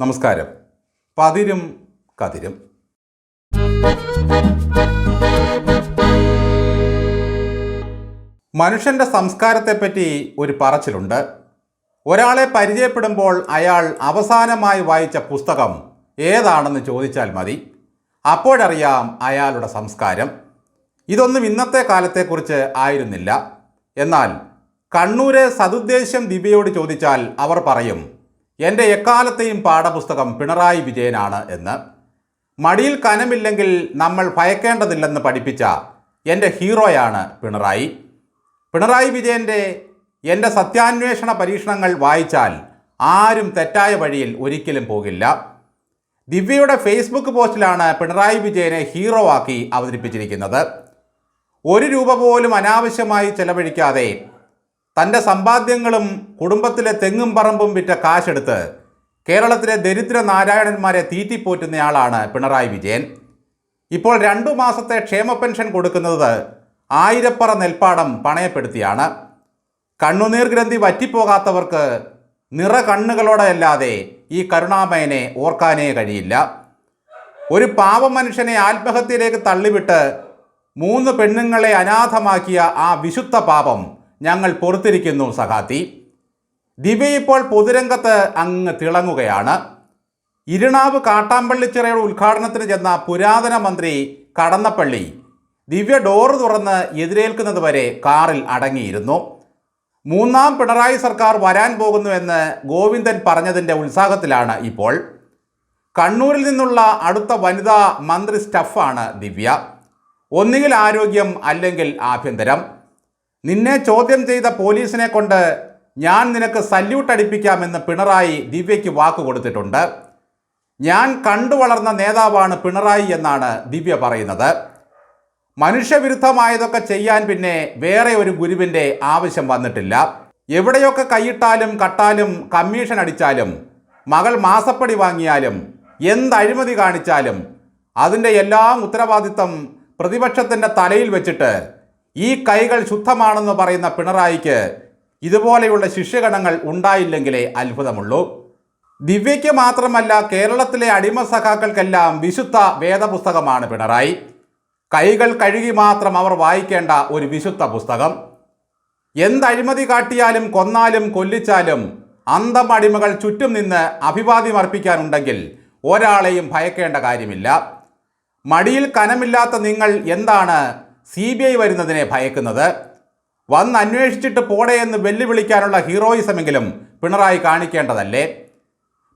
നമസ്കാരം. പതിരും കതിരും. മനുഷ്യന്റെ സംസ്കാരത്തെപ്പറ്റി ഒരു പറച്ചിലുണ്ട്. ഒരാളെ പരിചയപ്പെടുമ്പോൾ അയാൾ അവസാനമായി വായിച്ച പുസ്തകം ഏതാണെന്ന് ചോദിച്ചാൽ മതി. അപ്പോഴറിയാം അയാളുടെ സംസ്കാരം. ഇതൊന്നും ഇന്നത്തെ കാലത്തെക്കുറിച്ച് ആയിരുന്നില്ല. എന്നാൽ കണ്ണൂരെ സതുദ്ദേശം ദിവ്യയോട് ചോദിച്ചാൽ അവർ പറയും എന്റെ എക്കാലത്തെയും പാഠപുസ്തകം പിണറായി വിജയനാണ് എന്ന്. മടിയിൽ കനമില്ലെങ്കിൽ നമ്മൾ ഭയക്കേണ്ടതില്ലെന്ന് പഠിപ്പിച്ച എന്റെ ഹീറോയാണ് പിണറായി. പിണറായി വിജയന്റെ എന്റെ സത്യാന്വേഷണ പരീക്ഷണങ്ങൾ വായിച്ചാൽ ആരും തെറ്റായ വഴിയിൽ ഒരിക്കലും പോകില്ല. ദിവ്യയുടെ ഫേസ്ബുക്ക് പോസ്റ്റിലാണ് പിണറായി വിജയനെ ഹീറോ ആക്കി അവതരിപ്പിച്ചിരിക്കുന്നത്. ഒരു രൂപ പോലും അനാവശ്യമായി ചെലവഴിക്കാതെ തന്റെ സമ്പാദ്യങ്ങളും കുടുംബത്തിലെ തെങ്ങും പറമ്പും വിറ്റ കാശെടുത്ത് കേരളത്തിലെ ദരിദ്ര നാരായണന്മാരെ തീറ്റിപ്പോറ്റുന്നയാളാണ് പിണറായി വിജയൻ. ഇപ്പോൾ രണ്ടു മാസത്തെ ക്ഷേമ പെൻഷൻ കൊടുക്കുന്നത് ആയിരപ്പറ നെൽപ്പാടം പണയപ്പെടുത്തിയാണ്. കണ്ണുനീർ ഗ്രന്ഥി വറ്റിപ്പോകാത്തവർക്ക് നിറ കണ്ണുകളോടെയല്ലാതെ ഈ കരുണാമയനെ ഓർക്കാനേ കഴിയില്ല. ഒരു പാവ മനുഷ്യനെ ആത്മഹത്യയിലേക്ക് തള്ളിവിട്ട് മൂന്ന് പെണ്ണുങ്ങളെ അനാഥമാക്കിയ ആ വിശുദ്ധ പാപം ഞങ്ങൾ പുറത്തിരിക്കുന്നു സഹാത്തി ദിവ്യ ഇപ്പോൾ പൊതുരംഗത്ത് അങ്ങ് തിളങ്ങുകയാണ്. ഇരുണാവ് കാട്ടാമ്പള്ളിച്ചിറയുടെ ഉദ്ഘാടനത്തിന് ചെന്ന പുരാതന മന്ത്രി കടന്നപ്പള്ളി ദിവ്യ ഡോറ് തുറന്ന് എതിരേൽക്കുന്നത് വരെ കാറിൽ അടങ്ങിയിരുന്നു. മൂന്നാം പിണറായി സർക്കാർ വരാൻ പോകുന്നുവെന്ന് ഗോവിന്ദൻ പറഞ്ഞതിന്റെ ഉത്സാഹത്തിലാണ് ഇപ്പോൾ. കണ്ണൂരിൽ നിന്നുള്ള അടുത്ത വനിതാ മന്ത്രി സ്റ്റഫാണ് ദിവ്യ. ഒന്നുകിൽ ആരോഗ്യം അല്ലെങ്കിൽ ആഭ്യന്തരം. നിന്നെ ചോദ്യം ചെയ്ത പോലീസിനെ കൊണ്ട് ഞാൻ നിനക്ക് സല്യൂട്ട് അടിപ്പിക്കാമെന്ന് പിണറായി ദിവ്യയ്ക്ക് വാക്ക് കൊടുത്തിട്ടുണ്ട്. ഞാൻ കണ്ടു വളർന്ന നേതാവാണ് പിണറായി എന്നാണ് ദിവ്യ പറയുന്നത്. മനുഷ്യവിരുദ്ധമായതൊക്കെ ചെയ്യാൻ പിന്നെ വേറെ ഒരു ഗുരുവിന്റെ ആവശ്യം വന്നിട്ടില്ല. എവിടെയൊക്കെ കൈയിട്ടാലും കട്ടാലും കമ്മീഷൻ അടിച്ചാലും മകൾ മാസപ്പടി വാങ്ങിയാലും എന്ത് അഴിമതി കാണിച്ചാലും അതിന്റെ എല്ലാം ഉത്തരവാദിത്തം പ്രതിപക്ഷത്തിന്റെ തലയിൽ വെച്ചിട്ട് ഈ കൈകൾ ശുദ്ധമാണെന്ന് പറയുന്ന പിണറായിക്ക് ഇതുപോലെയുള്ള ശിഷ്യഗണങ്ങൾ ഉണ്ടായില്ലെങ്കിലേ അത്ഭുതമുള്ളൂ. ദിവ്യയ്ക്ക് മാത്രമല്ല കേരളത്തിലെ അടിമ സഖാക്കൾക്കെല്ലാം വിശുദ്ധ വേദപുസ്തകമാണ് പിണറായി. കൈകൾ കഴുകി മാത്രം അവർ വായിക്കേണ്ട ഒരു വിശുദ്ധ പുസ്തകം. എന്തഴിമതി കാട്ടിയാലും കൊന്നാലും കൊല്ലിച്ചാലും അന്തം അടിമകൾ ചുറ്റും നിന്ന് അഭിവാദ്യം അർപ്പിക്കാനുണ്ടെങ്കിൽ ഒരാളെയും ഭയക്കേണ്ട കാര്യമില്ല. മടിയിൽ കനമില്ലാത്ത നിങ്ങൾ എന്താണ് സി ബി ഐ വരുന്നതിനെ ഭയക്കുന്നത്. വന്ന് അന്വേഷിച്ചിട്ട് പോടെ എന്ന് വെല്ലുവിളിക്കാനുള്ള ഹീറോയിസമെങ്കിലും പിണറായി കാണിക്കേണ്ടതല്ലേ?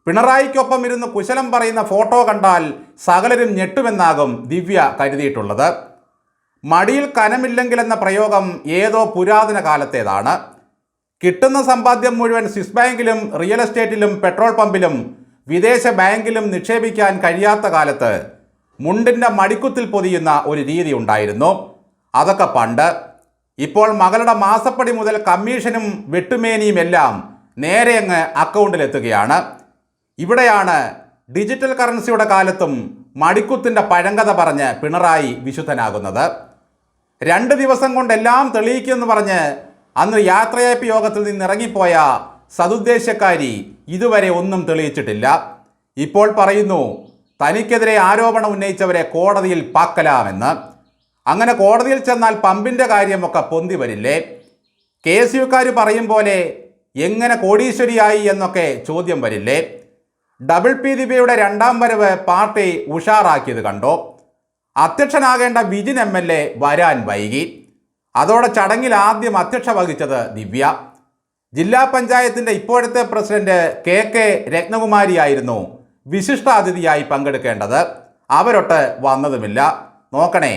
പിണറായിക്കൊപ്പം ഇരുന്ന് കുശലം പറയുന്ന ഫോട്ടോ കണ്ടാൽ സകലരും ഞെട്ടുമെന്നാകും ദിവ്യ കരുതിയിട്ടുള്ളത്. മടിയിൽ കനമില്ലെങ്കിലെന്ന പ്രയോഗം ഏതോ പുരാതന കാലത്തേതാണ്. കിട്ടുന്ന സമ്പാദ്യം മുഴുവൻ സ്വിസ് ബാങ്കിലും റിയൽ എസ്റ്റേറ്റിലും പെട്രോൾ പമ്പിലും വിദേശ ബാങ്കിലും നിക്ഷേപിക്കാൻ കഴിയാത്ത കാലത്ത് മുണ്ടിന്റെ മടിക്കുത്തിൽ പൊതിയുന്ന ഒരു രീതി ഉണ്ടായിരുന്നു. അതൊക്കെ പണ്ട്. ഇപ്പോൾ മകളുടെ മാസപ്പടി മുതൽ കമ്മീഷനും വെട്ടുമേനിയും എല്ലാം നേരെ അങ്ങ് അക്കൗണ്ടിലെത്തുകയാണ്. ഇവിടെയാണ് ഡിജിറ്റൽ കറൻസിയുടെ കാലത്തും മടിക്കുത്തിന്റെ പഴങ്കഥ പറഞ്ഞ് പിണറായി വിശുദ്ധനാകുന്നത്. രണ്ട് ദിവസം കൊണ്ട് കൊണ്ടെല്ലാം തെളിയിക്കുമെന്ന് പറഞ്ഞ് അന്ന് യാത്രയയപ്പ് യോഗത്തിൽ നിന്ന് ഇറങ്ങിപ്പോയ സതുദ്ദേശക്കാരി ഇതുവരെ ഒന്നും തെളിയിച്ചിട്ടില്ല. ഇപ്പോൾ പറയുന്നു തനിക്കെതിരെ ആരോപണം ഉന്നയിച്ചവരെ കോടതിയിൽ പാക്കലാമെന്ന്. അങ്ങനെ കോടതിയിൽ ചെന്നാൽ പമ്പിന്റെ കാര്യമൊക്കെ പൊന്തി വരില്ലേ? കെ എസ് യുക്കാർ പറയും പോലെ എങ്ങനെ കോടീശ്വരിയായി എന്നൊക്കെ ചോദ്യം വരില്ലേ? ഡബിൾ പി ദിബിയുടെ രണ്ടാം വരവ് പാർട്ടി ഉഷാറാക്കിയത് കണ്ടോ? അധ്യക്ഷനാകേണ്ട വിജിൻ എം എൽ എ വരാൻ വൈകി. അതോടെ ചടങ്ങിൽ ആദ്യം അധ്യക്ഷ വഹിച്ചത് ദിവ്യ. ജില്ലാ പഞ്ചായത്തിന്റെ ഇപ്പോഴത്തെ പ്രസിഡന്റ് കെ കെ രത്നകുമാരിയായിരുന്നു വിശിഷ്ടാതിഥിയായി പങ്കെടുക്കേണ്ടത്. അവരൊട്ട് വന്നതുമില്ല. നോക്കണേ.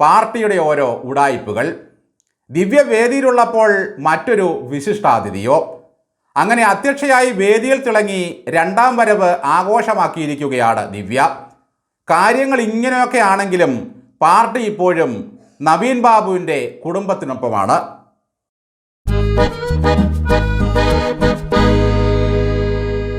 പാർട്ടിയുടെ ഓരോ ഉടായിപ്പുകൾ ദിവ്യവേദിയിലുള്ളപ്പോൾ മറ്റൊരു വിശിഷ്ടാതിഥിയോ അങ്ങനെ അധ്യക്ഷയായി വേദിയിൽ തിളങ്ങി രണ്ടാം വരവ് ആഘോഷമാക്കിയിരിക്കുകയാണ് ദിവ്യ. കാര്യങ്ങൾ ഇങ്ങനെയൊക്കെ ആണെങ്കിലും പാർട്ടി ഇപ്പോഴും നവീൻ ബാബുവിന്റെ കുടുംബത്തിനൊപ്പമാണ്.